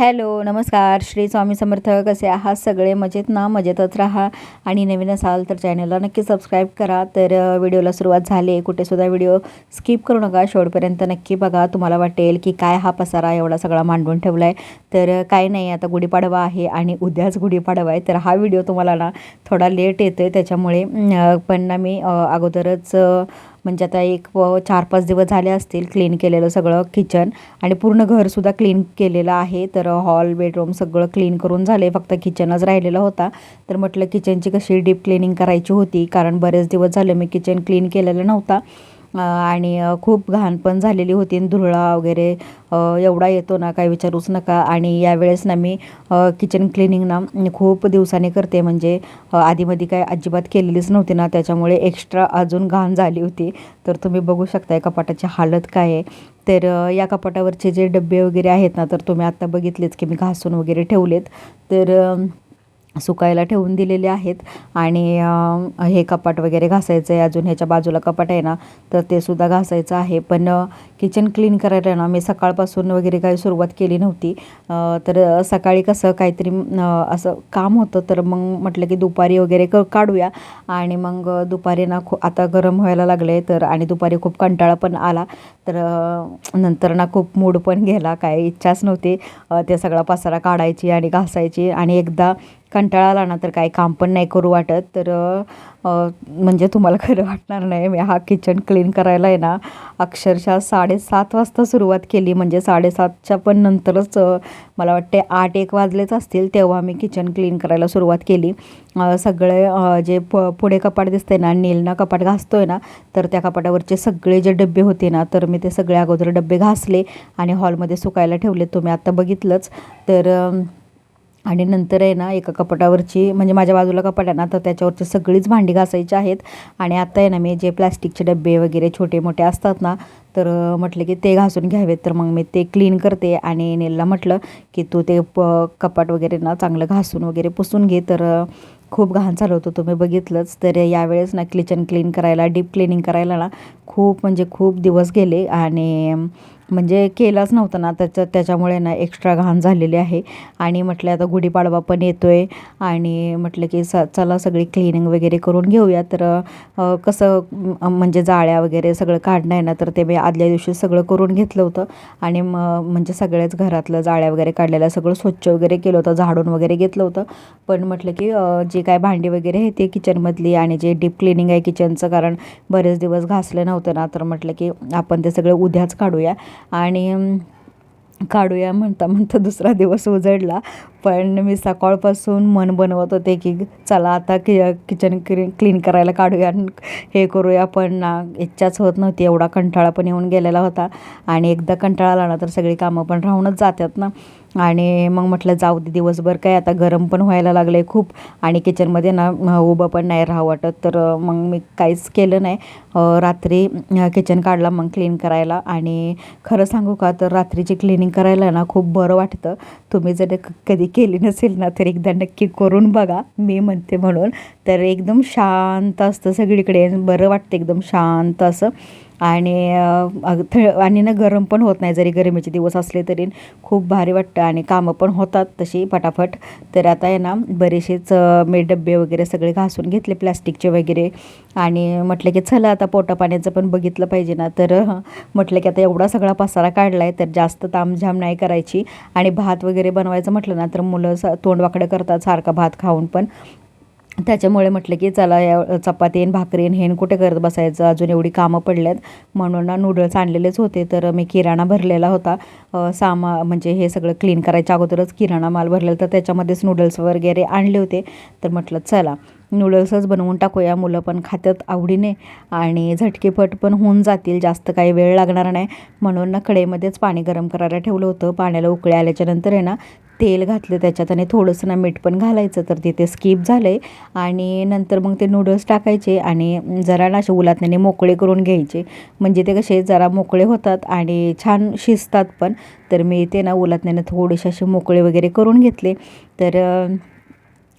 Hello नमस्कार. श्री स्वामी समर्थ. कसे आहात सगळे? मजेत ना? मजेतच राहा. आणि नवीन असाल तर चॅनलला नक्की सबस्क्राईब करा. तर व्हिडिओला सुरुवात झाली कुठेसुद्धा व्हिडिओ स्किप करू नका. शेवटपर्यंत नक्की बघा. तुम्हाला वाटेल की काय हा पसारा एवढा सगळा मांडून ठेवला आहे तर काय नाही. आता गुढीपाडवा आहे आणि उद्याच गुढीपाडवा आहे. तर हा व्हिडिओ तुम्हाला ना थोडा लेट येतो आहे त्याच्यामुळे पण ना मी अगोदरच म्हणजे आता एक व चार पाच दिवस झाले असतील क्लीन केलेलं सगळं किचन आणि पूर्ण घरसुद्धा क्लीन केलेलं आहे. तर हॉल बेडरूम सगळं क्लीन करून झाले. फक्त किचनच राहिलेला होता. तर म्हटलं किचनची कशी डीप क्लिनिंग करायची होती. कारण बरेच दिवस झाले मी किचन क्लीन केलेलं नव्हता. आणि खूप घाण पण झालेली होती धुरळा वगैरे एवढा येतो ना काही विचारूच नका. आणि यावेळेस ना मी किचन क्लिनिंग ना खूप दिवसांनी करते. म्हणजे आधीमध्ये काय अजिबात केलेलीच नव्हती ना त्याच्यामुळे एक्स्ट्रा अजून घाण झाली होती. तर तुम्ही बघू शकताय कपाटाची हालत काय आहे. तर या कपाटावरचे जे डबे वगैरे आहेत ना तर तुम्ही आत्ता बघितलेच की मी घासून वगैरे ठेवलेत. तर सुकायला ठेवून दिलेले आहेत. आणि हे कपाट वगैरे घासायचं आहे अजून ह्याच्या बाजूला कपाट आहे ना तर ते सुद्धा घासायचं आहे. पण किचन क्लीन करायला ना मी सकाळपासून वगैरे काही सुरुवात केली नव्हती. तर सकाळी कसं काहीतरी असं काम होतं. तर मग म्हटलं की दुपारी वगैरे क काढूया. आणि मग दुपारी ना खू आता गरम व्हायला लागले तर आणि दुपारी खूप कंटाळा पण आला. तर नंतर ना खूप मूड पण गेला. काय इच्छाच नव्हती. त्या ते सगळा पसारा काढायची आणि घासायची. आणि एकदा कंटाळा आला ना तर काही काम पण नाही करू वाटत. तर म्हणजे तुम्हाला खरं वाटणार नाही मी हा किचन क्लीन करायला आहे ना अक्षरशः साडेसात वाजता सुरुवात केली. म्हणजे साडेसातच्या पण नंतरच मला वाटते आठ एक वाजलेच असतील तेव्हा मी किचन क्लीन करायला सुरुवात केली. सगळे जे प पुढे कपाट दिसते ना नीलना कपाट घासतो आहे ना तर त्या कपाटावरचे सगळे जे डबे होते ना तर मी ते सगळे अगोदर डबे घासले आणि हॉलमध्ये सुकायला ठेवले. तुम्ही आत्ता बघितलंच. तर आणि नंतर आहे ना एका कपाटावरची म्हणजे माझ्या बाजूला कपाट आहे ना तर त्याच्यावरची सगळीच भांडी घासायची आहेत. आणि आता आहे ना मी जे प्लॅस्टिकचे डबे वगैरे छोटे मोठे असतात ना तर म्हटलं की ते घासून घ्यावेत. तर मग मी ते क्लीन करते आणि नेलला म्हटलं की तू ते प कपाट वगैरे ना चांगलं घासून वगैरे पुसून घे. तर खूप घाण झालं होतं तुम्ही बघितलंच. तर यावेळेस ना किचन क्लीन करायला डीप क्लिनिंग करायला ना खूप म्हणजे खूप दिवस गेले. आणि म्हणजे केलाच नव्हता ना त्याच्या त्याच्यामुळे ना एक्स्ट्रा घाण झालेली आहे. आणि म्हटलं आता गुढीपाडवा पण येतो आहे आणि म्हटलं की स चला सगळी क्लिनिंग वगैरे करून घेऊया. तर कसं म्हणजे जाळ्या वगैरे सगळं काढणं आहे ना तर ते मी आदल्या दिवशी सगळं करून घेतलं होतं. आणि मग म्हणजे सगळ्याच घरातलं जाळ्या वगैरे काढलेल्या सगळं स्वच्छ वगैरे केलं होतं झाडून वगैरे घेतलं होतं. पण म्हटलं की जे जी काय भांडी वगैरे आहे ते किचनमधली आणि जे डीप क्लिनिंग आहे किचनचं कारण बरेच दिवस घासलं नव्हतं ना तर म्हटलं की आपण ते सगळं उद्याच काढूया. आणि काढूया म्हणता म्हणता दुसरा दिवस उजडला. पण मी सकाळपासून मन बनवत होते की चला आता कि किचन क्लीन क्लीन करायला काढूया हे करूया. पण ना इच्छाच होत नव्हती. एवढा कंटाळा पण येऊन गेलेला होता. आणि एकदा कंटाळा आला ना तर सगळी कामं पण राहूनच जातात ना. आणि मग म्हटलं जाऊ दे दिवसभर काय आता गरम पण व्हायला लागलं आहे खूप आणि किचनमध्ये ना उभं पण नाही राहावं वाटत. तर मग मी काहीच केलं नाही. रात्री किचन काढला मग क्लीन करायला. आणि खरं सांगू का तर रात्रीची क्लिनिंग करायला ना खूप बरं वाटतं. तुम्ही जर कधी केली नसेल ना तर एकदा नक्की करून बघा मी म्हणते म्हणून. तर एकदम शांत असतं सगळीकडे. बरं वाटतं एकदम शांत असं. आणि थ आणि ना गरम पण होत नाही. जरी गरमीचे दिवस असले तरी खूप भारी वाटतं आणि कामं पण होतात तशी पटापट. तर आता आहे ना बरेचसेच मी डबे वगैरे सगळे घासून घेतले प्लॅस्टिकचे वगैरे. आणि म्हटलं की चला आता पोटापाण्याचं पण बघितलं पाहिजे ना. तर म्हटलं की आता एवढा सगळा पसारा काढला आहे तर जास्त तामझाम नाही करायची. आणि भात वगैरे बनवायचं म्हटलं ना तर मुलं स तोंड वाकडं करतात सारखा भात खाऊन पण. त्याच्यामुळे म्हटलं की चला या चपाती आणि भाकरी आणि हेन कुठे करत बसायचं? अजून एवढी कामं पडल्यात. म्हणून ना नूडल्स आणलेलेच होते. तर मी किराणा भरलेला होता. सामा म्हणजे हे सगळं क्लीन करायच्या अगोदरच किराणा माल भरलेला तर त्याच्यामध्येच नूडल्स वगैरे आणले होते. तर म्हटलं चला. नूडल्सच बनवून टाकूया मुलं पण खात्यात आवडीने. आणि झटकेपट पण होऊन जातील जास्त काही वेळ लागणार नाही. म्हणून ना कढईमध्येच पाणी गरम करायला ठेवलं होतं. पाण्याला उकळी आल्याच्यानंतर आहे ना तेल घातलं त्याच्यात आणि थोडंसं ना मीठ पण घालायचं. तर तिथे स्किप झालं आहे आणि नंतर मग ते नूडल्स टाकायचे आणि जरा ना असे उलातण्याने मोकळे करून घ्यायचे. म्हणजे ते कसे जरा मोकळे होतात आणि छान शिजतात पण. तर मी ते ना उलातण्याने थोडेसे असे मोकळे वगैरे करून घेतले. तर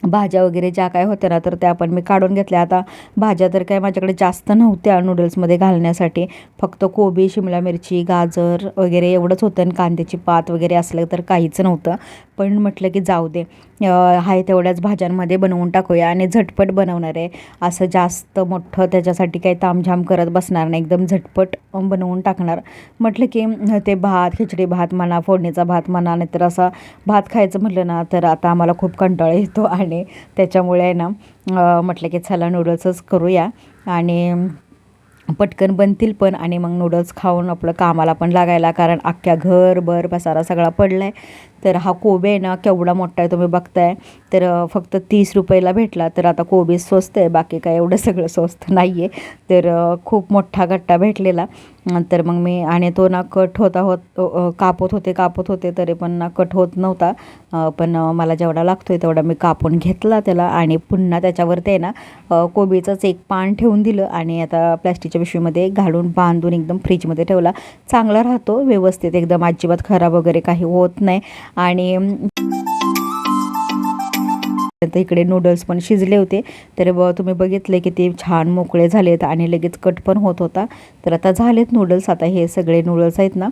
भाज्या वगैरे ज्या काय होत्या ना तर त्या पण मी काढून घेतल्या. आता भाज्या तर काय माझ्याकडे जास्त नव्हत्या नूडल्समध्ये घालण्यासाठी. फक्त कोबी शिमला मिरची गाजर वगैरे एवढंच होतं आणि कांद्याची पात वगैरे असलं तर काहीच नव्हतं. पण म्हटलं की जाऊ दे. आहे तेवढ्याच भाज्यांमध्ये बनवून टाकूया आणि झटपट बनवणार आहे. असं जास्त मोठं त्याच्यासाठी काही तामझाम करत बसणार नाही. एकदम झटपट बनवून टाकणार. म्हटलं की ते भात खिचडी भात म्हणा फोडणीचा भात म्हणा नाहीतर असा भात खायचं म्हटलं ना तर आता आम्हाला खूप कंटाळा येतो आणि त्याच्यामुळे आहे ना म्हटलं की चला नूडल्सच करूया. आणि पटकन बनतील पण आणि मग नूडल्स खाऊन आपलं कामाला पण लागायला कारण अख्ख्या घरभर पसारा सगळा पडला आहे तर हा कोबी आहे ना केवढा मोठा आहे तुम्ही बघताय. तर फक्त तीस रुपयाला भेटला. तर आता कोबी स्वस्त आहे बाकी काय एवढं सगळं स्वस्त नाही आहे तर खूप मोठा गट्टा भेटलेला. तर मग मी आणि तो ना कट होता होत कापत होते कापत होते तरी पण ना कट होत नव्हता. पण मला जेवढा लागतो आहे तेवढा मी कापून घेतला त्याला. आणि पुन्हा त्याच्यावरती आहे ना कोबीचंच एक पान ठेवून दिलं. आणि आता प्लॅस्टिकच्या पिशवीमध्ये घालून बांधून एकदम फ्रीजमध्ये ठेवला. चांगला राहतो व्यवस्थित. एकदम अजिबात खराब वगैरे काही होत नाही. आणि इकडे नूडल्स पण शिजले होते. तर ब तुम्ही बघितले की ते छान मोकळे झालेत आणि लगेच कट पण होत होता. तर आता झालेत नूडल्स आता हे सगळे नूडल्स आहेत ना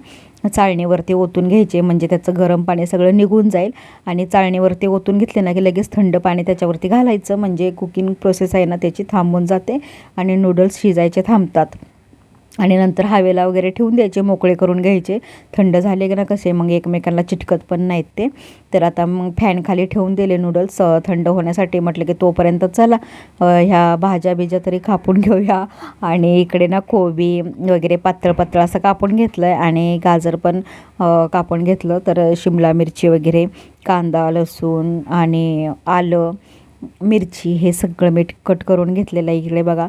चाळणीवरती ओतून घ्यायचे. म्हणजे त्याचं गरम पाणी सगळं निघून जाईल. आणि चाळणीवरती ओतून घेतले ना की लगेच थंड पाणी त्याच्यावरती घालायचं. म्हणजे कुकिंग प्रोसेस आहे ना त्याची थांबून जाते. आणि नूडल्स शिजायचे थांबतात. आणि नंतर हवेला वगैरे ठेवून द्यायचे मोकळे करून घ्यायचे. थंड झाले की ना कसे मग एकमेकांना चिटकत पण नाहीत ते. तर आता मग फॅन खाली ठेवून दिले नूडल्स थंड होण्यासाठी म्हटलं की तोपर्यंत चला ह्या भाज्या बिज्या तरी कापून घेऊया. आणि इकडे ना कोबी वगैरे पातळ पातळ असं कापून घेतलं आहे आणि गाजर पण कापून घेतलं. तर शिमला मिरची वगैरे कांदा लसूण आणि आलं मिरची हे सगळं मीठ कट करून घेतलेलं आहे. इकडे बघा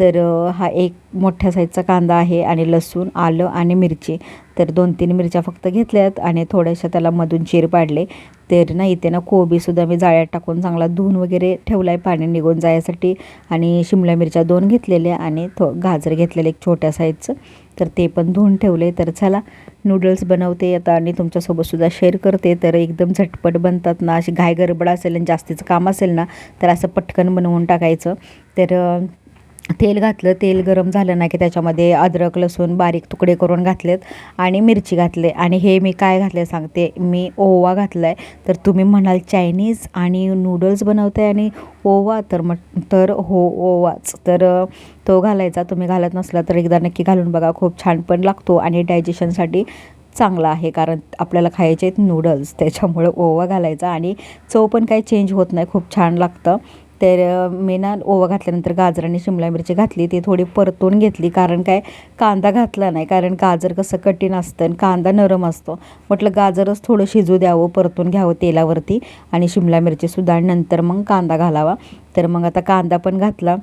तर हा एक मोठ्या साईजचा कांदा आहे आणि लसूण आलं आणि मिरची. तर दोन तीन मिरच्या फक्त घेतल्यात आणि थोड्याशा त्याला मधून चीर पाडले. तर ना इथे ना कोबीसुद्धा मी जाळ्यात टाकून चांगला धुवून वगैरे ठेवला आहे पाणी निघून जायसाठी. आणि शिमला मिरच्या दोन घेतलेल्या आणि थो गाजर घेतलेले एक छोट्या साईजचं. तर ते पण धुवून ठेवले. तर चला नूडल्स बनवते आता आणि तुमच्यासोबतसुद्धा शेअर करते. तर एकदम झटपट बनतात ना अशी घाय गडबड असेल आणि जास्तीचं काम असेल ना तर असं पटकन बनवून टाकायचं. तर तेल घातलं. तेल गरम झालं ना की त्याच्यामध्ये अद्रक लसूण बारीक तुकडे करून घातलेत आणि मिरची घातले. आणि हे मी काय घातले सांगते. मी ओवा घातला आहे तर तुम्ही म्हणाल चायनीज आणि नूडल्स बनवते आणि ओवा तर मग तर हो ओवाच. तर तो घालायचा. तुम्ही घालत नसला तर एकदा नक्की घालून बघा. खूप छान पण लागतो आणि डायजेशनसाठी चांगला आहे. कारण आपल्याला खायचे आहेत नूडल्स. त्याच्यामुळं ओवा घालायचा आणि चव पण काही चेंज होत नाही. खूप छान लागतं. तर मी ना ओवा घातल्यानंतर गाजर आणि शिमला मिरची घातली. ती थोडी परतून घेतली कारण काय? कांदा घातला नाही कारण गाजर कसं कठीण असतं आणि कांदा नरम असतो. म्हटलं गाजरच थोडं शिजू द्यावं परतून घ्यावं तेलावरती आणि शिमला मिरचीसुद्धा आणि नंतर मग कांदा घालावा. तर मग आता कांदा पण घातला.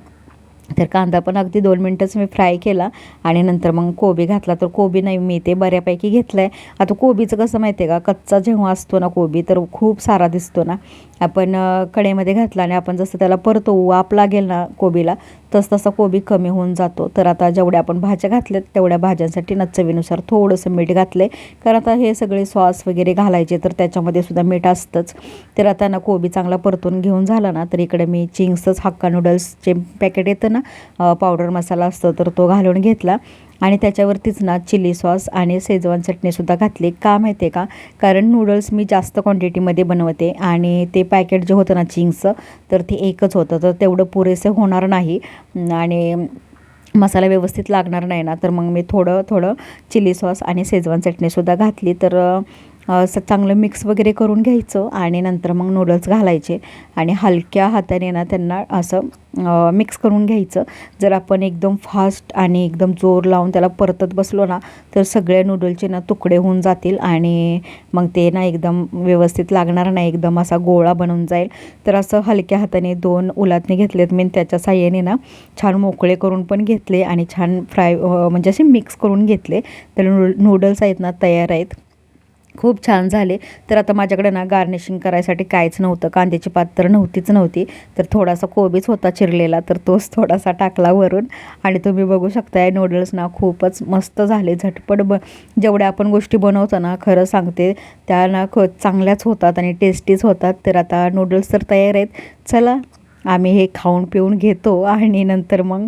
तर कांदा पण अगदी दोन मिनटंच मी फ्राय केला आणि नंतर मग कोबी घातला. तर कोबी नाही मी ते बऱ्यापैकी घेतलं आहे आता कोबीचं कसं माहिती आहे का? कच्चा जेव्हा असतो ना कोबी तर खूप सारा दिसतो ना. आपण कडेमध्ये घातला आणि आपण जसं त्याला परतो वाप लागेल ना कोबीला तस तसा कोबी कमी होऊन जातो. तर आता जेवढ्या आपण भाज्या घातल्यात तेवढ्या भाज्यांसाठी न चवीनुसार थोडंसं मीठ घातलं आहे कारण आता हे सगळे सॉस वगैरे घालायचे तर त्याच्यामध्ये सुद्धा मीठ असतंच. तर आता ना कोबी चांगला परतून घेऊन झाला ना तर इकडे मी चिंग्सच हक्का नूडल्सचे पॅकेट येतं ना पावडर मसाला असतो तर तो घालून घेतला. आणि त्याच्यावरतीच ना चिली सॉस आणि शेजवान चटणीसुद्धा घातली. का माहिती आहे का? कारण नूडल्स मी जास्त क्वांटिटीमध्ये बनवते आणि ते पॅकेट जे होतं ना चिंग्सचं तर ते एकच होतं. तर तेवढं पुरेसे होणार नाही. आणि मसाला व्यवस्थित लागणार नाही ना तर मग मी थोडं थोडं चिली सॉस आणि शेजवान चटणीसुद्धा घातली. तर असं चांगलं मिक्स वगैरे करून घ्यायचं आणि नंतर मग नूडल्स घालायचे. आणि हलक्या हाताने ना त्यांना असं मिक्स करून घ्यायचं. जर आपण एकदम फास्ट आणि एकदम जोर लावून त्याला परतत बसलो ना तर सगळ्या नूडलचे ना तुकडे होऊन जातील आणि मग ते ना एकदम व्यवस्थित लागणार नाही. एकदम असा गोळा बनून जाईल. तर असं हलक्या हाताने दोन उलातने घेतलेत. मी त्याच्या साह्याने ना छान मोकळे करून पण घेतले आणि छान फ्राय म्हणजे असे मिक्स करून घेतले. तर नूडल्स आहेत ना तयार आहेत. खूप छान झाले. तर आता माझ्याकडे ना गार्निशिंग करायसाठी काहीच नव्हतं. कांद्याची पात तर नव्हतीच नव्हती. तर थोडासा कोबीच होता चिरलेला तर तोच थोडासा टाकला वरून. आणि तुम्ही बघू शकताय नूडल्स ना खूपच मस्त झाले झटपट ब जेवढ्या आपण गोष्टी बनवतो ना खरं सांगते त्या ना ख चांगल्याच होतात आणि टेस्टीच होतात. तर आता नूडल्स तर तयार आहेत. चला आम्ही हे खाऊन पिऊन घेतो आणि नंतर मग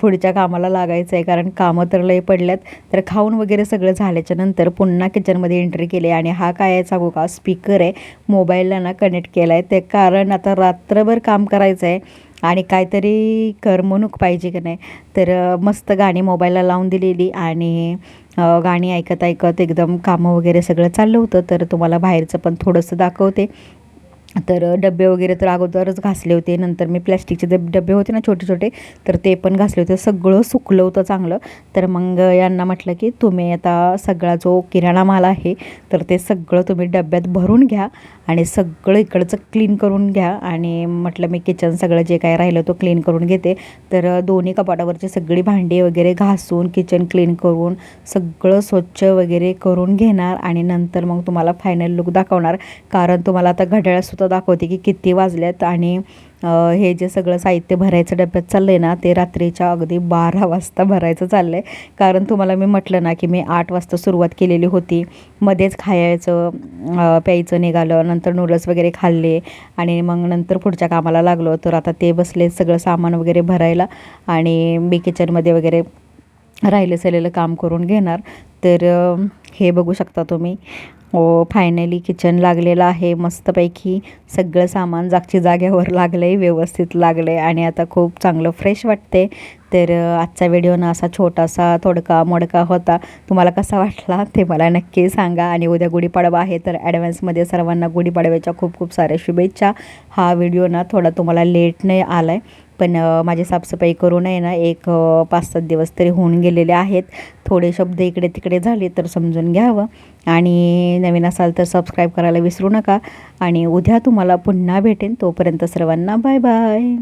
पुढच्या कामाला लागायचं आहे कारण कामं तर लय पडल्यात. तर खाऊन वगैरे सगळं झाल्याच्यानंतर पुन्हा किचनमध्ये एंट्री केली. आणि हा काय आहे सांगू का? स्पीकर आहे. मोबाईलला ना कनेक्ट केला आहे ते कारण आता रात्रभर काम करायचं आहे आणि काहीतरी करमणूक पाहिजे की नाही? तर मस्त गाणी मोबाईलला लावून दिलेली. आणि गाणी ऐकत ऐकत एकदम कामं वगैरे सगळं चाललं होतं. तर तुम्हाला बाहेरचं पण थोडंसं दाखवते. तर डबे वगैरे तर अगोदरच घासले होते. नंतर मी प्लॅस्टिकचे डब डबे होते ना छोटे छोटे तर ते पण घासले होते. सगळं सुकलं होतं चांगलं. तर मग यांना म्हटलं की तुम्ही आता सगळा जो किराणा माल आहे तर ते सगळं तुम्ही डब्यात भरून घ्या आणि सगळं इकडचं क्लीन करून घ्या. आणि म्हटलं मी किचन सगळं जे काय राहिलं तो क्लीन करून घेते. तर दोन्ही कपाटावरची सगळी भांडी वगैरे घासून किचन क्लीन करून सगळं स्वच्छ वगैरे करून घेणार आणि नंतर मग तुम्हाला फायनल लुक दाखवणार. कारण तुम्हाला आता घड्याळसुद्धा दाखवते की किती वाजल्यात आणि हे जे सगळं साहित्य भरायचं डब्यात चाललं आहे ना ते रात्रीच्या अगदी बारा वाजता भरायचं चाललं आहे कारण तुम्हाला मी म्हटलं ना की मी आठ वाजता सुरुवात केलेली होती. मध्येच खायचं प्यायचं निघालं नंतर नूडल्स वगैरे खाल्ले आणि मग नंतर पुढच्या कामाला लागलो. तर आता ते बसले सगळं सामान वगैरे भरायला आणि मी किचनमध्ये वगैरे राहिलं सलेलं काम करून घेणार. तर हे बघू शकता तुम्ही. हो फायनली किचन लागलेलं आहे. मस्तपैकी सगळं सामान जागची जाग्यावर लागलं आहे व्यवस्थित लागलं आहे आणि आता खूप चांगलं फ्रेश वाटते तर आजचा व्हिडिओ ना असा छोटासा थोडका मोडका होता. तुम्हाला कसा वाटला ते मला नक्की सांगा. आणि उद्या गुढीपाडवा आहे तर ॲडव्हान्समध्ये सर्वांना गुढीपाडव्याच्या खूप खूप साऱ्या शुभेच्छा. हा व्हिडिओ ना थोडा तुम्हाला लेट नाही आला आहे पण माझी साफसफाई करून आहे ना एक पाच सात दिवस तरी होऊन गेलेले आहेत. थोडे शब्द इकडे तिकडे झाले तर समजून घ्यावं. आणि नवीन असाल तर सबस्क्राईब करायला विसरू नका. आणि उद्या तुम्हाला पुन्हा भेटेन. तोपर्यंत सर्वांना बाय बाय